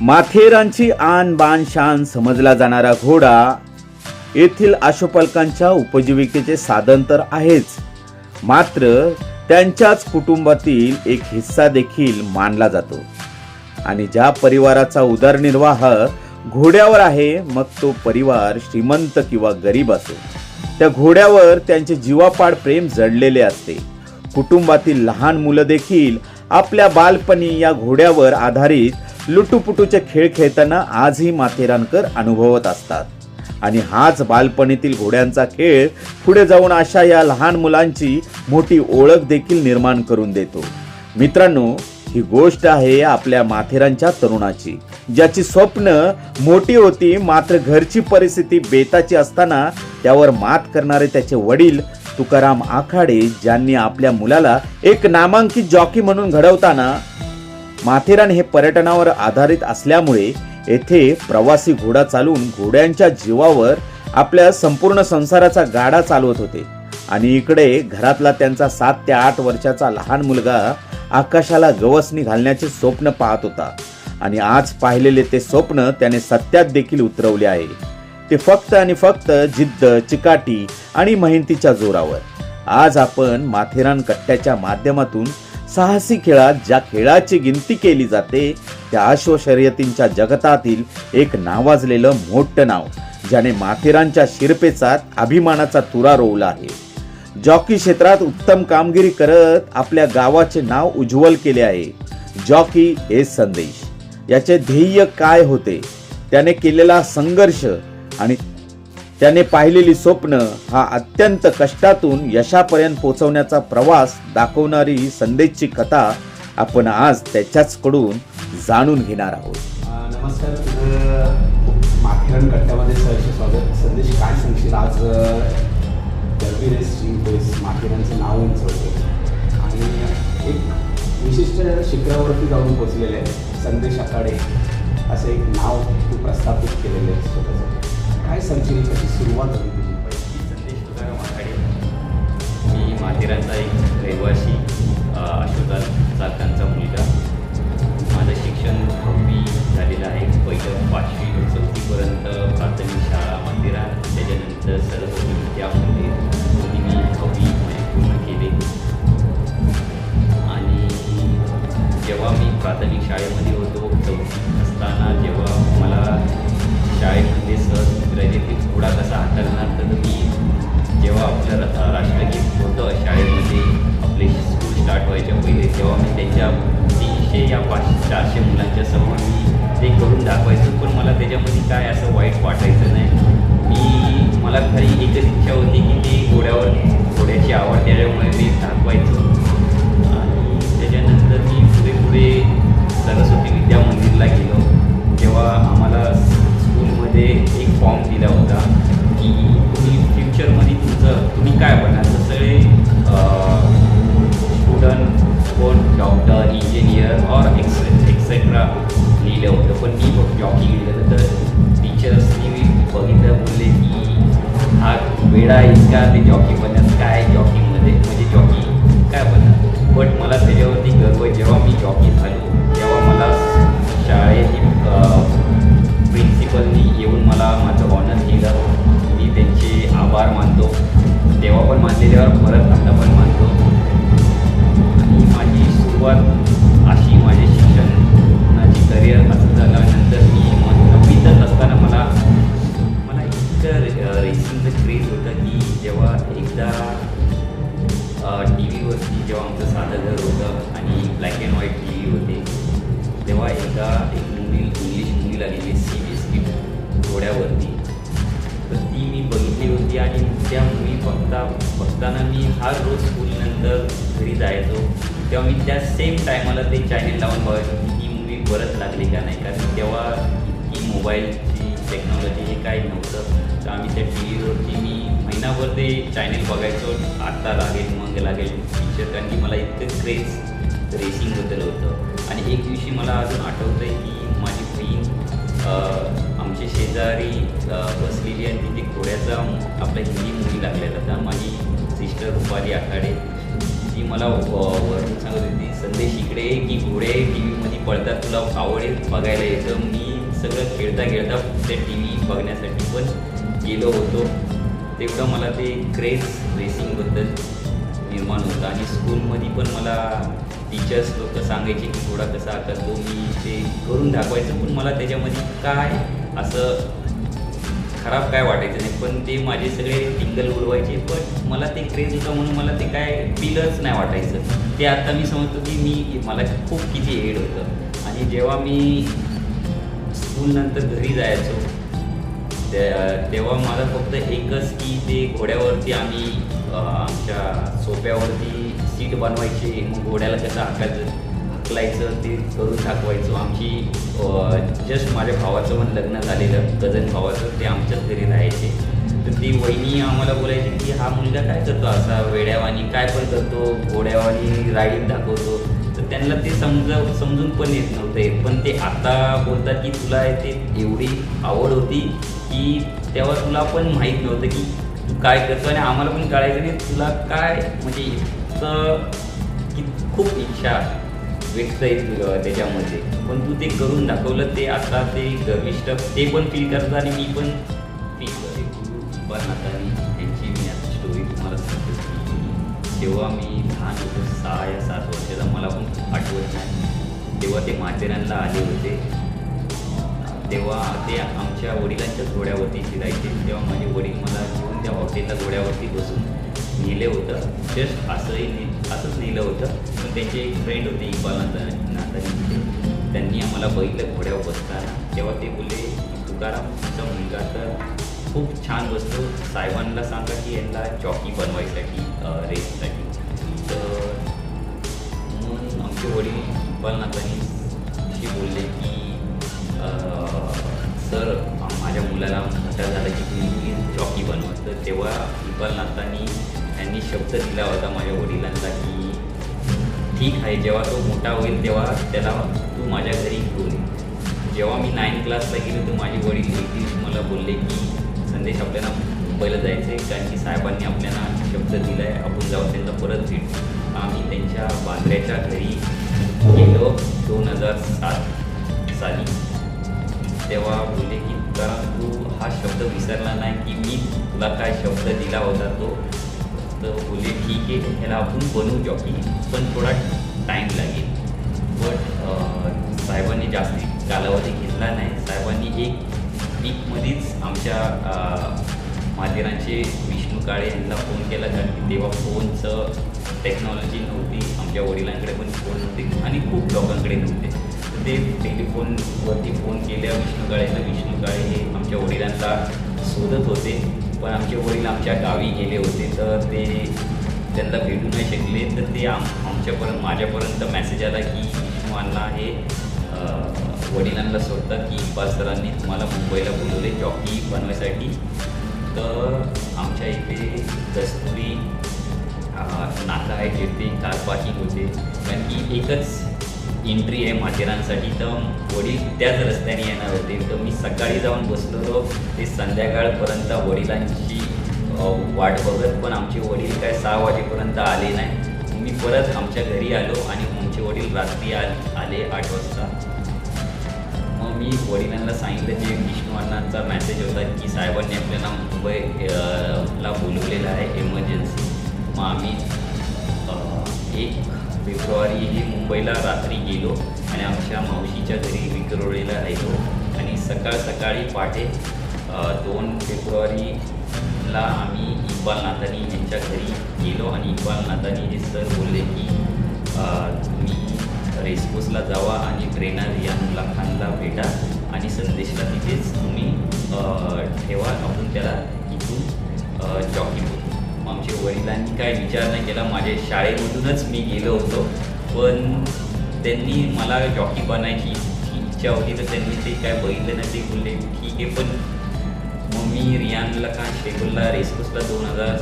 माथेरानची आन बान शान समजला जाणारा घोडा येथील आशोपालकांच्या उपजीविकेचे साधन तर आहेच. मात्र त्यांच्याच कुटुंबातील एक हिस्सा देखील मानला जातो. आणि ज्या परिवाराचा उदरनिर्वाह घोड्यावर आहे मग तो परिवार श्रीमंत किंवा गरीब असो. त्या घोड्यावर त्यांचे जीवापाड प्रेम जडलेले असते. कुटुंबातील लहान मुलं देखील आपल्या बालपणी या घोड्यावर आधारित लुटूपुटूचे खेळ खेळताना आजही माथेरानकर अनुभवत असतात. आणि हाच बालपणीतील घोड्यांचा खेळ पुढे जाऊन अशा या लहान मुलांची मोठी ओळख देखील निर्माण करून देतो. मित्रांनो ही गोष्ट आहे आपल्या माथेरानच्या तरुणाची ज्याची स्वप्न मोठी होती मात्र घरची परिस्थिती बेताची असताना त्यावर मात करणारे त्याचे वडील तुकाराम आखाडे ज्यांनी आपल्या मुलाला एक नामांकित जॉकी म्हणून घडवताना माथेरान हे पर्यटनावर आधारित असल्यामुळे येथे प्रवासी घोडा चालून घोड्यांच्या जीवावर आपल्या संपूर्ण संसाराचा गाडा चालवत होते. आणि इकडे घरातला त्यांचा सात ते आठ वर्षाचा लहान मुलगा आकाशाला गवसणी घालण्याचे स्वप्न पाहत होता. आणि आज पाहिलेले ते स्वप्न त्याने सत्यात देखील उतरवले आहे. ते फक्त आणि फक्त जिद्द चिकाटी आणि मेहनतीच्या जोरावर. आज आपण माथेरान कट्ट्याच्या माध्यमातून साहसी खेळात ज्या खेळाची गिनती केली जाते त्या अश्व शर्यतींच्या जगतातील एक नावाजलेलं मोठं नाव ज्याने माथेरानच्या शिरपेचात अभिमानाचा तुरा रोवला आहे. जॉकी क्षेत्रात उत्तम कामगिरी करत आपल्या गावाचे नाव उज्ज्वल केले आहे. जॉकी हे संदेश. याचे ध्येय काय होते? त्याने केलेला संघर्ष आणि त्याने पाहिलेली स्वप्न हा अत्यंत कष्टातून यशापर्यंत पोहोचवण्याचा प्रवास दाखवणारी ही संदेशची कथा आपण आज त्याच्याचकडून जाणून घेणार आहोत. नमस्कार तुझं माथेरान कट्ट्यामध्ये सहर्ष स्वागत. संदेश काय सांगशील? आज दरबी रेस जिंकतोयस माथेरानचं नाव उंचवतो आणि एक विशिष्ट शिखरावरती जाऊन पोचलेले आहे संदेश आखाडे. असं एक नाव तू प्रस्थापित केलेलं आहे स्वतःचं. काय सांगशील कशी सुरुवात झाली तुझी? पहिली मी संदेश तुकाराम आखाडे मी माथेरानचा एक रहिवासी अ, चालकांचा मुलगा. माझं शिक्षण दहावी झालेलं आहे. पहिलं पाचवी चौथीपर्यंत प्राथमिक शाळा माथेरान त्याच्यानंतर सर्व विद्यामध्ये मी दहावी पूर्ण केले. आणि जेव्हा मी प्राथमिक शाळेमध्ये होतो चौथी असताना जेव्हा लागली का नाही. कारण तेव्हा इतकी मोबाईलची टेक्नॉलॉजी हे काही नव्हतं. तर आम्ही त्या टी व्हीवरती मी महिनाभर ते चॅनेल बघायचो. आत्ता लागेल मग लागेल. पिक्चर कारण की मला इतकं क्रेज रेसिंगबद्दल होतं. आणि एक दिवशी मला अजून आठवतं आहे की माझी बहीण आमच्या शेजारी बसलेली आणि तिथे घोड्याचा आपल्या हिंदी मुली लागल्या जातात माझी सिस्टर रुपाली आखाडे. ती मला वरून सांगत होती संदेश इकडे की घोडे टी व्हीमध्ये पळतात. तुला आवडेल बघायला येतं मी सगळं खेळता खेळता त्या टी व्ही बघण्यासाठी पण गेलो होतो. तेवढं मला ते क्रेज रेसिंगबद्दल निर्माण होतं. आणि स्कूलमध्ये पण मला टीचर्स लोक सांगायचे की थोडा कसा आता तो मी ते करून दाखवायचं. पण मला त्याच्यामध्ये काय असं खराब काय वाटायचं नाही पण ते माझे सगळे टिंगल उडवायचे पण मला ते क्रेज होतं म्हणून मला ते काय फीलच नाही वाटायचं. ते आता मी समजतो की मी मला खूप किती एड होतं. आणि जेव्हा मी स्कूलनंतर घरी जायचो तेव्हा मला फक्त एकच की ते घोड्यावरती आम्ही आमच्या सोप्यावरती सीट बनवायची मग घोड्याला कसं हाकायचं हाकलायचं ते करून दाखवायचो. आमची जस्ट माझ्या भावाचं पण लग्न झालेलं गजन भावाचं ते आमच्याच घरी राहायचे. तर ती वहिनी आम्हाला बोलायची की हा मुलगा काय करतो असा वेड्यावानी? काय पण करतो घोड्यावानी राईड दाखवतो. तर त्यांना ते समज समजून पण येत नव्हते. पण ते आता बोलतात की तुला ते एवढी आवड होती की तेव्हा तुला पण माहीत नव्हतं की तू काय करतो. आणि आम्हाला पण कळायचं नाही तुला काय? म्हणजे इतकं की खूप इच्छा. व्यक्त आहे त्याच्यामध्ये. पण तू ते करून दाखवलं ते आता ते गर्विष्ट ते पण फील करतात आणि मी पण फील करते. पण आता त्यांची मी आता स्टोरी तुम्हाला सांगतो तेव्हा जेव्हा मी लहान होतो सहा या सात वर्षाचा मला पण आठवत नाही. तेव्हा ते माथेरानला आले होते. तेव्हा ते आमच्या वडिलांच्या घोड्यावरती फिरायचे तेव्हा माझे वडील मला घेऊन त्या हॉटेलला घोड्यावरती बसून नेले होतं. जस्ट असंही असंच नेलं होतं. पण त्यांचे एक फ्रेंड होते इक्बाल नाता नातानी. त्यांनी आम्हाला बघितलं घोड्यावर बसताना. तेव्हा ते बोलले तुकारामचा मुलगा तर खूप छान बसतो. साहेबांना सांगा की यांना चॉकी बनवायसाठी रेससाठी तर म्हणून आमचे वडील इक्बाल नातानी अशी बोलले की सर माझ्या मुलाला मोठा झाला की तुम्ही चॉकी बनवा. तर तेव्हा इक्बाल त्यांनी शब्द दिला होता माझ्या वडिलांना की ठीक आहे जेव्हा तो मोठा होईल तेव्हा त्याला तू माझ्या घरी घेऊन ये. जेव्हा मी नाईन क्लासला गेलो तर माझे वडील देखील मला बोलले की संदेश आपल्याला मुंबईला जायचं आहे कारण की साहेबांनी आपल्याला शब्द दिला आहे आपण जाऊ त्यांना परत भेटू. आम्ही त्यांच्या बांद्र्याच्या घरी गेलो दोन हजार सात साली. तेव्हा बोलले की कारण तू हा शब्द विसरला नाही की मी तुला काय शब्द दिला होता तो? तर बोलले ठीक आहे ह्याला आपण बनवू जॉकी पण थोडा टाईम लागेल. बट साहेबांनी जास्ती कालावधी घेतला नाही. साहेबांनी एक वीकमध्येच आमच्या माथेरांचे माथेरानचे विष्णू काळे यांना फोन केला. कारण की तेव्हा फोनचं टेक्नॉलॉजी नव्हती. आमच्या वडिलांकडे पण फोन नव्हते आणि खूप लोकांकडे नव्हते. तर ते टेलिफोनवरती फोन केल्या. विष्णू काळेला विष्णू काळे हे आमच्या वडिलांना शोधत होते. पण आमचे वडील आमच्या गावी गेले होते तर ते त्यांना भेटू नाही शकले. तर ते आम आमच्यापर्यंत माझ्यापर्यंत मेसेज आला की मला हे वडिलांना स्वतः की इकबाल सरांनी तुम्हाला मुंबईला बोलवले जॉकी बनवायसाठी. तर आमच्या इथे दस्तुरी नाका आहे जिथे कार पार्किंग होते. कारण की एकच एंट्री आहे माथेरानसाठी तर वडील त्याच रस्त्याने येणार होते. तर मी सकाळी जाऊन बसलेलो. ते संध्याकाळपर्यंत वडिलांची वाट बघत पण आमचे वडील काय सहा वाजेपर्यंत आले नाही. मी परत आमच्या घरी आलो आणि आमचे वडील रात्री आ आले आठ वाजता. मग मी वडिलांना सांगितलं जे विष्णू अण्णांचा मॅसेज होता की साहेबांनी आपल्याला मुंबई अ, ला बोलवलेलं आहे एमर्जन्सी मग आम्ही एक फेब्रुवारी हे मुंबईला रात्री गेलो आणि आमच्या मावशीच्या घरी विक्रोळीला राहिलो. आणि सकाळ सकाळी पहाटे दोन फेब्रुवारीला आम्ही इक्बाल नातानी यांच्या घरी गेलो आणि इक्बाल नातानी हे सर बोलले की तुम्ही रेसकोसला जावा आणि ट्रेनर या खानला भेटा आणि संदेशला तिथेच तुम्ही ठेवा. आपण त्याला इथून जॉकी बोलू आमच्या वडिलांनी काय विचार नाही केला. माझ्या शाळेमधूनच मी गेलो होतो. पण त्यांनी मला जॉकी बनायची इच्छा होती तर त्यांनी ते काय बघितलं नाही ते बोलले ठीक आहे पण मग मी रियानला का शेगुलला रेसकोसला दोन हजार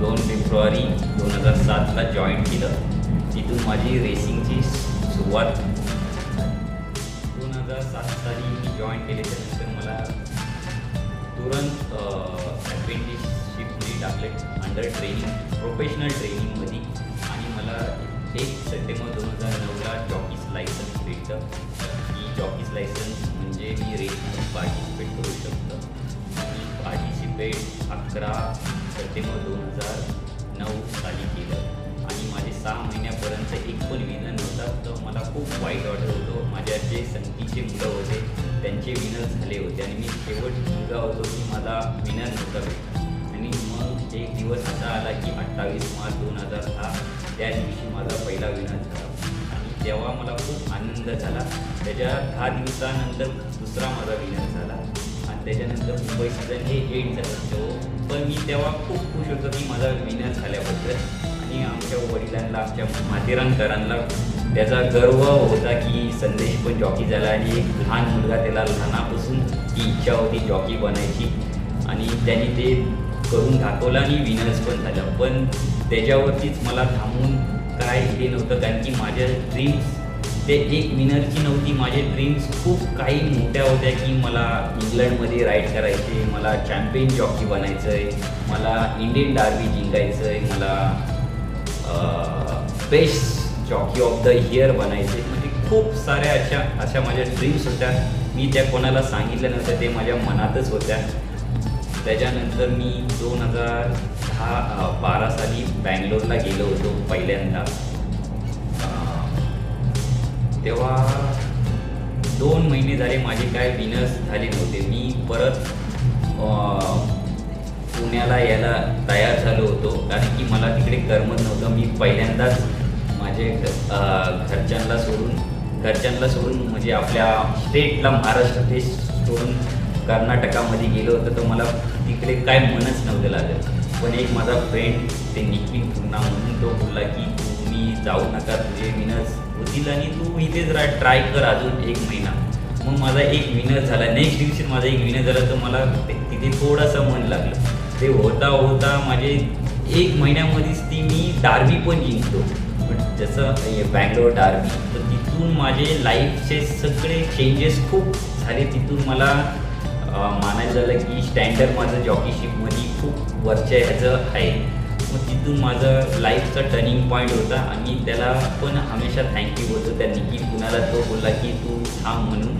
दोन फेब्रुवारी दोन हजार सातला जॉईन केलं. तिथून माझी रेसिंगची सुरुवात दोन हजार सात साली मी जॉईन केले. त्यानंतर मला तुरंत अप्रेंटिसशिपमध्ये अंडर ट्रेनिंग प्रोफेशनल ट्रेनिंगमध्ये आणि मला एक सप्टेंबर दोन हजार नऊला जॉकीज लायसन्स भेटतं की जॉकीज लायसन्स म्हणजे मी रेसमध्ये पार्टिसिपेट करू शकतो. मी पार्टिसिपेट अकरा सप्टेंबर दोन हजार नऊ साली केलं. आणि माझे सहा महिन्यापर्यंत एक पण विनर नव्हता. तर मला खूप वाईट वाटत होतं. माझ्या जे संगतीचे मुलं होते त्यांचे विनर झाले होते. आणि मी शेवट मुलगा होतो की मला विनर नव्हता भेटला. म्हणजे एक दिवस असा आला की अठ्ठावीस मार्च दोन हजार सहा त्या दिवशी माझा पहिला विनर झाला. आणि तेव्हा मला खूप आनंद झाला. त्याच्या दहा दिवसानंतर दुसरा माझा विनर झाला. आणि त्याच्यानंतर मुंबई सीझन हे एट झालं. तो पण मी तेव्हा खूप खुश होतो की माझा विनर झाल्याबद्दल. आणि आमच्या वडिलांना आमच्या माथेरानकरांना त्याचा गर्व होता की संदेश पण जॉकी झाला आणि एक लहान मुलगा त्याला लहानापासून ती इच्छा होती जॉकी बनायची. आणि त्यांनी ते करून दाखवलं आणि विनर्स पण झालं. पण त्याच्यावरतीच मला थांबून काय हे नव्हतं कारण की माझ्या ड्रीम्स ते एक विनरची नव्हती. माझे ड्रीम्स खूप काही मोठ्या होत्या की मला इंग्लंडमध्ये राईड करायचे मला चॅम्पियन जॉकी बनायचं आहे मला इंडियन डार्बी जिंकायचं आहे मला best jockey of the year बनायचे म्हणजे खूप साऱ्या अशा अशा माझ्या ड्रीम्स होत्या. मी त्या कोणाला सांगितल्या नव्हत्या ते माझ्या मनातच होत्या. त्याच्यानंतर मी दोन हजार दहा बारा साली बँगलोरला गेलो होतो पहिल्यांदा. तेव्हा दोन महिने झाले माझे काय विनर्स झाले नव्हते. मी परत पुण्याला यायला तयार झालो होतो. कारण की मला तिकडे करमत नव्हतं. मी पहिल्यांदाच माझे घरच्यांना सोडून घरच्यांना सोडून म्हणजे आपल्या स्टेटला महाराष्ट्र देश सोडून कर्नाटकामध्ये गेलो होतो तर मला तिकडे काय मनच नव्हतं लागत. पण एक माझा फ्रेंड ते निखिल पुन्हा म्हणून तो बोलला की तुम्ही जाऊ नका तुझे विनर्स होतील आणि तू इथेच राह ट्राय कर अजून एक महिना. मग माझा एक विनर झाला. नेक्स्ट दिवशी माझा एक विनर झाला तर मला ते- तिथे थोडंसं मन लागलं. ते होता होता माझे एक महिन्यामध्येच ती मी डार्बी पण जिंकतो पण जसं बँगलोर डार्बी तर तिथून माझे लाईफचे सगळे चेंजेस खूप झाले. तिथून मला मानायचं झालं की स्टँडर्ड माझं जॉकीशिपमध्ये खूप वरच्या ह्याचं आहे. मग तिथून माझं लाईफचा टर्निंग पॉईंट होता आणि त्याला पण हमेशा थँक्यू बोलतो त्यांनी की कुणाला तो बोलला की तू थांब म्हणून.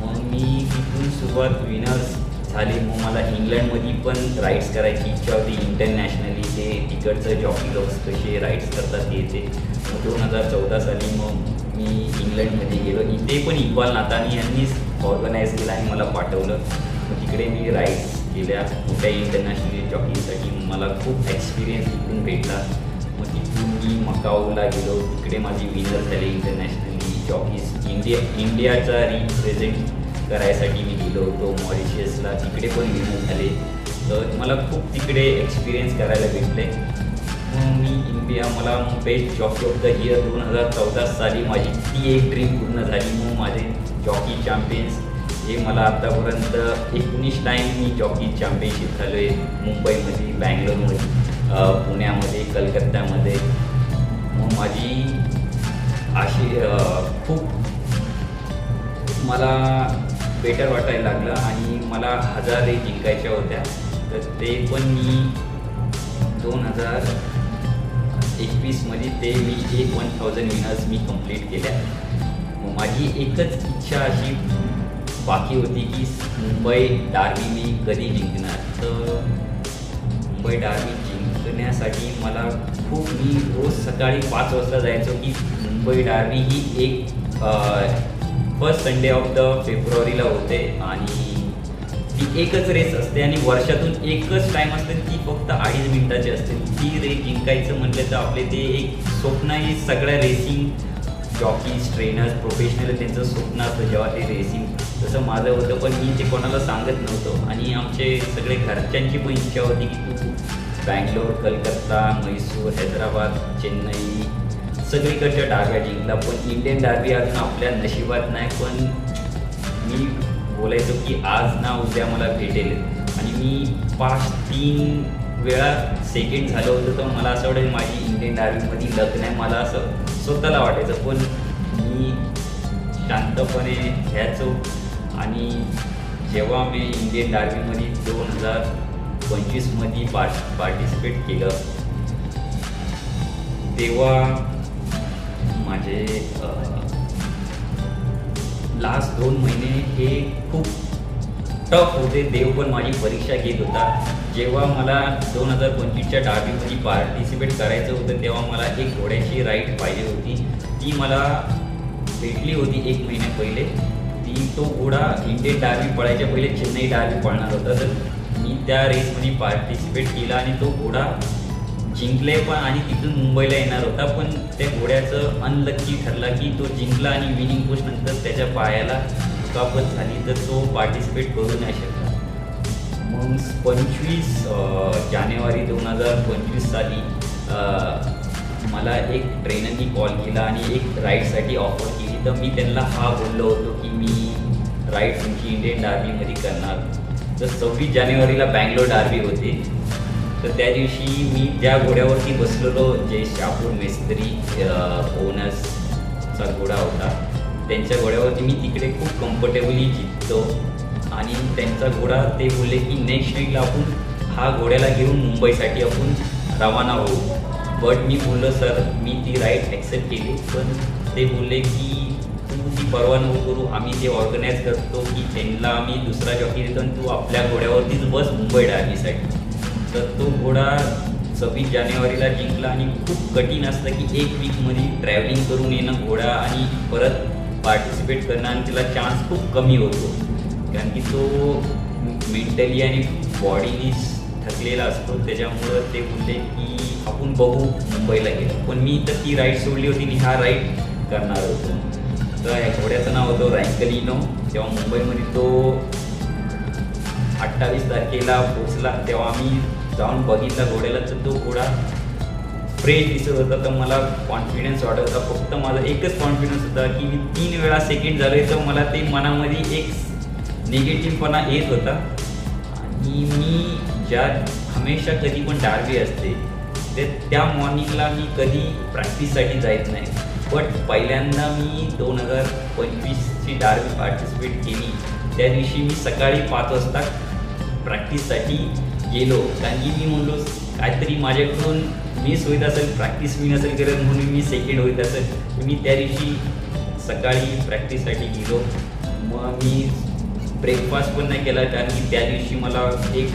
मग मी तिथून सुरुवात विनर्स झाली. मग मला इंग्लंडमध्ये पण राईड्स करायची इच्छा होती. इंटरनॅशनली ते तिकडचं जॉकी लोक्स कसे राईड्स करतात ते ते. मग दोन हजार चौदा साली मग मी इंग्लंडमध्ये गेलो. इथे पण इक्वल नातानी यांनीच ऑर्गनाईज केलं आणि मला पाठवलं. तिकडे मी राईड्स केल्या. कुठल्या इंटरनॅशनल जॉकिंगसाठी मला खूप एक्सपिरियन्स तिथून भेटला. मग तिथून मी मकाऊला गेलो. तिकडे माझी विनर झाली इंटरनॅशनली जॉकीज इंडिया इंडियाचा रिप्रेझेंट करायसाठी मी गेलो होतो मॉरिशियसला तिकडे पण विनर झाले. तर मला खूप तिकडे एक्सपिरियन्स करायला भेटले. मग मी मला best jockey of the year दोन हजार चौदा साली माझी ती एक ड्रीम पूर्ण झाली. मग माझे जॉकी चॅम्पियन्स हे मला आत्तापर्यंत एकोणीस टाईम मी जॉकी चॅम्पियनशिप झालो आहे मुंबईमध्ये बँगलोरमध्ये पुण्यामध्ये कलकत्त्यामध्ये मग माझी अशी खूप मला बेटर वाटायला लागलं आणि मला हजार जिंकायच्या होत्या. तर ते पण मी दोन हजार एकवीसमध्ये ते मी एक वन थाउजंड विनर्स मी कंप्लीट केल्या मग माझी एकच इच्छा अशी बाकी होती की मुंबई डार्बी मी कधी जिंकणार. तर मुंबई डार्बी जिंकण्यासाठी मला खूप मी रोज सकाळी पाच वाजता जायचो की मुंबई डार्बी ही एक फर्स्ट संडे ऑफ द फेब्रुवारीला होते. आणि ती एकच रेस असते आणि वर्षातून एकच टाईम असते ती फक्त अडीच मिनिटाची असते. ती रेस जिंकायचं म्हटलं तर आपले ते एक स्वप्न आहे सगळ्या रेसिंग जॉकीज ट्रेनर्स प्रोफेशनल त्यांचं स्वप्न असतं जेव्हा ते रेसिंग तसं माझं होतं पण मी ते कोणाला सांगत नव्हतं. आणि आमचे सगळे घरच्यांची पण इच्छा होती की तू बँगलोर कलकत्ता म्हैसूर हैदराबाद चेन्नई सगळीकडच्या डाव्या जिंकला. पण इंडियन डार्बी अजून आपल्या नशिबात नाही पण बोलायचो की आज ना उद्या मला भेटेल. आणि मी पाच तीन वेळा सेकंड झालं होतं तर मला असं वाटेल माझी इंडियन आर्मीमध्ये लग्न आहे मला असं स्वतःला वाटायचं. पण मी शांतपणे घ्यायचो आणि जेव्हा मी इंडियन आर्मीमध्ये दोन हजार पंचवीसमध्ये पार्ट पार्टिसिपेट केलं तेव्हा माझे लास्ट दोन महिने हे खूप टफ होते. देव पण माझी परीक्षा घेत होता. जेव्हा मला दोन हजार पंचवीसच्या डार्बीमध्ये पार्टिसिपेट करायचं होतं तेव्हा मला एक घोड्याची राईड पाहिजे होती. ती मला भेटली होती एक महिन्या पहिले. ती तो घोडा इंडियन डार्बी पळायच्या पहिले चेन्नई डार्बी पळणार होता. तर मी त्या रेसमध्ये पार्टिसिपेट केला आणि तो घोडा जिंकले पण आणि तिथून मुंबईला येणार होता पण त्या घोड्याचं अनलक्की ठरला की तो जिंकला आणि विनिंग पोस्ट नंतर त्याच्या पायाला दुखापत झाली. तर तो पार्टिसिपेट करू नाही शकला. मग पंचवीस जानेवारी दोन हजार पंचवीस साली मला एक ट्रेनरनी कॉल केला आणि एक राईडसाठी ऑफर केली. तर मी त्यांना हा बोललो होतो की मी राईड तुमची इंडियन डार्बीमध्ये करणार. तर सव्वीस जानेवारीला बँगलोर डार्बी होते. तर त्या दिवशी मी ज्या घोड्यावरती बसलेलो जे शापूर मेस्त्री ओनर्सचा घोडा होता त्यांच्या घोड्यावरती मी तिकडे खूप कम्फर्टेबली जिंकतो आणि त्यांचा घोडा ते बोलले की नेक्स्ट वीकला आपण हा घोड्याला घेऊन मुंबईसाठी आपण रवाना होऊ. बट मी बोललो सर मी ती राईड ॲक्सेप्ट केली. पण ते बोलले की तू ती परवा नको करू. आम्ही ते ऑर्गनाईज करतो की त्यांना आम्ही दुसरा जॉकी देतो आणि तू आपल्या घोड्यावरतीच बस मुंबई डायरीसाठी. तर तो घोडा सव्वीस जानेवारीला जिंकला आणि खूप कठीण असतं की एक वीकमध्ये ट्रॅव्हलिंग करून येणं घोडा आणि परत पार्टिसिपेट करणं आणि त्याला चान्स खूप कमी होतो. कारण की तो मेंटली आणि बॉडीनी थकलेला असतो. त्याच्यामुळं ते बोलले की आपण बघू मुंबईला गेलो. पण मी तर ती राईड सोडली होती आणि हा राईड करणार होतो. तर या घोड्याचं नाव होतं रँकलिनो तेव्हा मुंबईमध्ये तो अठ्ठावीस तारखेला पोचला तेव्हा आम्ही जाऊन बघितला घोड्याला तर तो घोडा फ्रेश दिसत होता तर मला कॉन्फिडन्स वाटत होता. फक्त माझा एकच कॉन्फिडन्स होता की मी तीन वेळा सेकंड झालोय तर मला ते मनामध्ये एक निगेटिव्हपणा येत होता. आणि मी ज्या हमेशा कधी पण डार्बी असते ते त्या मॉर्निंगला मी कधी प्रॅक्टिससाठी जायच नाही. बट पहिल्यांदा मी दोन हजार पंचवीसची डार्बी पार्टिसिपेट केली. त्या दिवशी मी सकाळी पाच वाजता प्रॅक्टिससाठी गेलो. कारण की मी म्हणलो काहीतरी माझ्याकडून मिस होत असेल प्रॅक्टिस मी नसेल करत म्हणून मी सेकंड होत असेल. मी त्या दिवशी सकाळी प्रॅक्टिससाठी गेलो. मग मी ब्रेकफास्ट पण नाही केला कारण की त्या दिवशी मला एक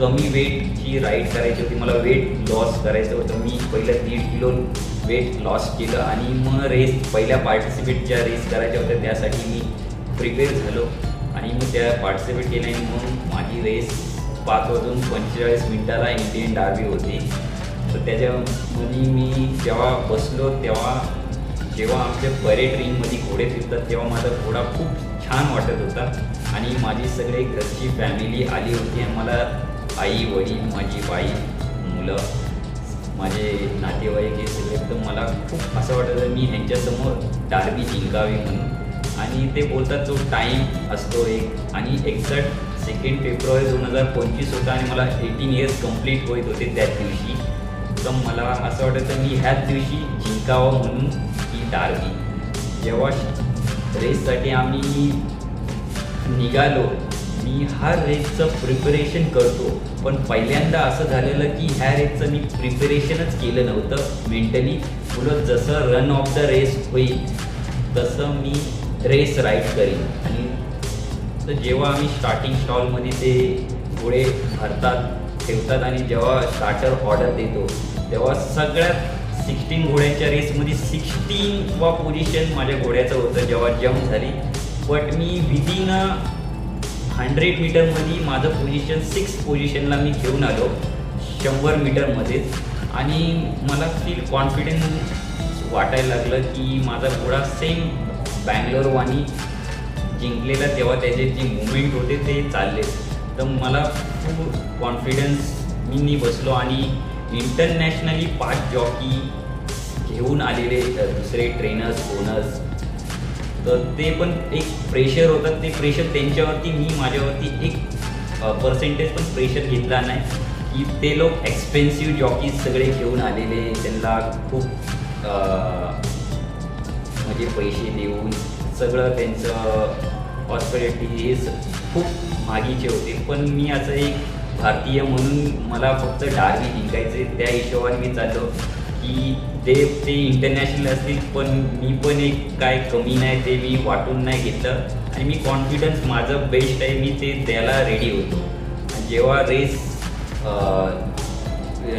कमी वेटची राईड करायची होती. मला वेट लॉस करायचं होतं. मी पहिलं दीड किलो वेट लॉस केलं आणि मग रेस पहिल्या पार्टिसिपेटच्या रेस करायच्या होत्या त्यासाठी मी प्रिपेअर झालो. आणि मग त्या पार्टिसिपेट केल्याने आणि मग माझी रेस पाच वाजून पंचेचाळीस मिनटाला इंडियन डार्बी होती. तर त्याच्यामध्ये मी जेव्हा बसलो तेव्हा जेव्हा आमच्या परेड रिंगमध्ये घोडे फिरतात तेव्हा माझा घोडा खूप छान वाटत होता. आणि माझी सगळे घरची फॅमिली आली होती आणि मला आई वडील माझी बाई मुलं माझे नातेवाईक हे सगळे. तर मला खूप असं वाटत मी ह्यांच्यासमोर डार्बी जिंकावी म्हणून. आणि ते बोलतात जो टाईम असतो एक. आणि एक्झॅक्ट सेकंड फेब्रुवारी दोन हजार पंचवीस होता आणि मला एटीन इयर्स कंप्लीट होत होते त्याच दिवशी. तर मला असं वाटायचं मी ह्याच दिवशी जिंकावं म्हणून ही डार्बी जेव्हा रेससाठी आम्ही निघालो मी हा रेसचं प्रिपरेशन करतो पण पहिल्यांदा असं झालेलं की ह्या रेसचं मी प्रिपरेशनच केलं नव्हतं. मेंटली पुढं जसं रन ऑफ द रेस होईल तसं मी रेस राईड करीन. आणि तर जेव्हा आम्ही स्टार्टिंग स्टॉलमध्ये ते घोडे भरतात ठेवतात आणि जेव्हा स्टार्टर ऑर्डर देतो तेव्हा सगळ्यात सिक्स्टीन घोड्यांच्या रेसमध्ये सिक्स्टीन वा पोझिशन माझ्या घोड्याचं होतं जेव्हा जम्प झाली. बट मी विदिन हंड्रेड मीटरमध्ये माझं पोझिशन सिक्स पोझिशनला मी घेऊन आलो शंभर मीटरमध्येच आणि मला फील कॉन्फिडन्स वाटायला लागलं की माझा घोडा सेम बँगलोरवानी जिंकलेला तेव्हा त्याचे जे मुवमेंट होते ते चालले. तर मला खूप कॉन्फिडन्स मी बसलो आणि इंटरनॅशनली पाच जॉकी घेऊन आलेले दुसरे ट्रेनर्स ओनर्स तर ते पण एक प्रेशर होतं. ते प्रेशर त्यांच्यावरती मी माझ्यावरती एक पर्सेंटेज पण प्रेशर घेतला नाही. की ते लोक एक्सपेन्सिव्ह जॉकीज सगळे घेऊन आलेले. त्यांना खूप म्हणजे पैसे देऊन सगळं त्यांचं हॉस्पिटॅलिटी हे खूप मागीचे होते. पण मी असं एक भारतीय म्हणून मला फक्त डार्वी जिंकायचे त्या हिशोबाने मी चाललो की ते ते इंटरनॅशनल असतील पण मी पण एक काय कमी नाही ते मी वाटून नाही घेतलं. आणि मी कॉन्फिडन्स माझं बेस्ट आहे मी ते द्यायला रेडी होतो. जेव्हा रेस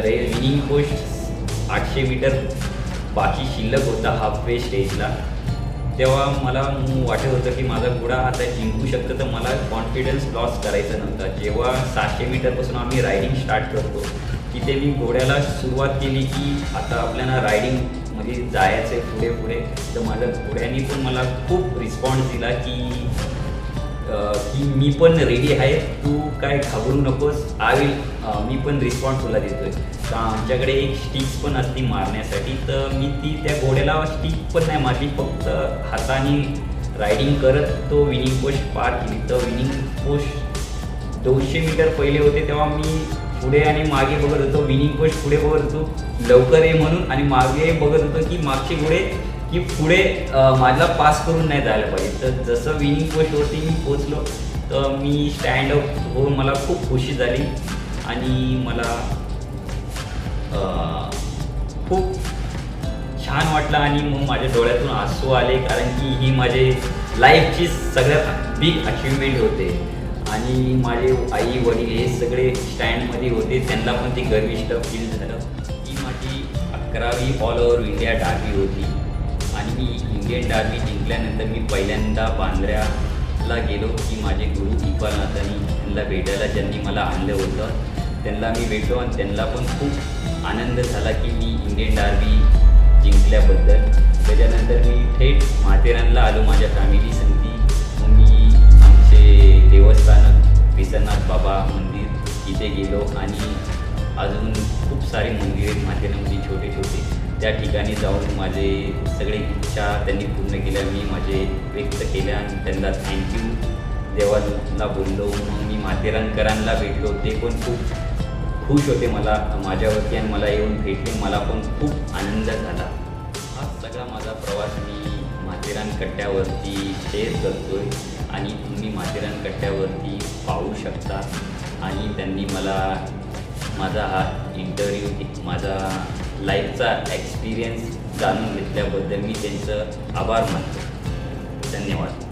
रे विनिंग पोस्ट आठशे मीटर बाकी शिल्लक होता हाफ वे स्टेजला तेव्हा मला वाटत होतं की माझा घोडा आता जिंकू शकतं तर मला कॉन्फिडन्स लॉस करायचा नव्हता. जेव्हा सहाशे मीटरपासून आम्ही रायडिंग स्टार्ट करतो तिथे मी घोड्याला सुरुवात केली की आता आपल्याला रायडिंगमध्ये जायचं आहे पुढे पुढे तर माझ्या घोड्याने पण मला खूप रिस्पॉन्स दिला की की मी पण रेडी आहे. तू काय घाबरू नकोस. आय विल मी पण रिस्पॉन्स तुला देतोय. तर आमच्याकडे एक स्टिक्स पण असती मारण्यासाठी. तर मी ती त्या घोड्याला स्टिक पण नाही मारली. फक्त हाताने रायडिंग करत तो विनिंग पोस्ट पार केली. तर विनिंग पोस्ट दोनशे मीटर पहिले होते तेव्हा मी पुढे आणि मागे बघत होतो. विनिंग पोस्ट पुढे बघत होतो. लवकर ये म्हणून आणि मागे बघत होतो की मागचे घोडे की पुढे माझा पास करून नाही जायला पाहिजे. तर जसं विनिंग पोस्टवरती मी पोचलो तर मी स्टँड अप होऊन मला खूप खुशी झाली. आणि मला खूप छान वाटलं आणि मग माझ्या डोळ्यातून आसू आले कारण की ही माझे लाईफची सगळ्यात बिग अचिव्हमेंट होते. आणि माझे आई वडील हे सगळे स्टँडमध्ये होते. त्यांना पण ते गर्विष्ट फील झालं. ही माझी अकरावी ऑल ओव्हर इंडिया डार्बी होती. इंडियन डार्बी जिंकल्यानंतर मी पहिल्यांदा बांद्र्याला गेलो की माझे गुरु इक्बाल नाथानी त्यांना भेटायला ज्यांनी मला आणलं होतं. त्यांना मी भेटलो आणि त्यांना पण खूप आनंद झाला की मी इंडियन डार्बी जिंकल्याबद्दल. त्याच्यानंतर मी थेट माथेरानला आलो माझ्या फॅमिली संगती. मग मी आमचे देवस्थान विसरनाथ बाबा मंदिर इथे गेलो आणि अजून खूप सारे मंदिर आहेत माथेरानमध्ये छोटे छोटे त्या ठिकाणी जाऊन माझे सगळे इच्छा त्यांनी पूर्ण केल्या मी माझे व्यक्त केल्या आणि त्यांना थँक्यू देवाला बोललो. मग मी माथेरानकरांना भेटलो. ते पण खूप खुश होते मला माझ्यावरती आणि मला येऊन भेटले. मला पण खूप आनंद झाला. हा सगळा माझा प्रवास मी माथेरान कट्ट्यावरती शेअर करतोय आणि तुम्ही माथेरान कट्ट्यावरती पाहू शकता. आणि त्यांनी मला माझा हा इंटरव्ह्यू माझा लाईफचा एक्सपिरियन्स जाणून घेतल्याबद्दल मी त्यांचं आभार मानतो. धन्यवाद.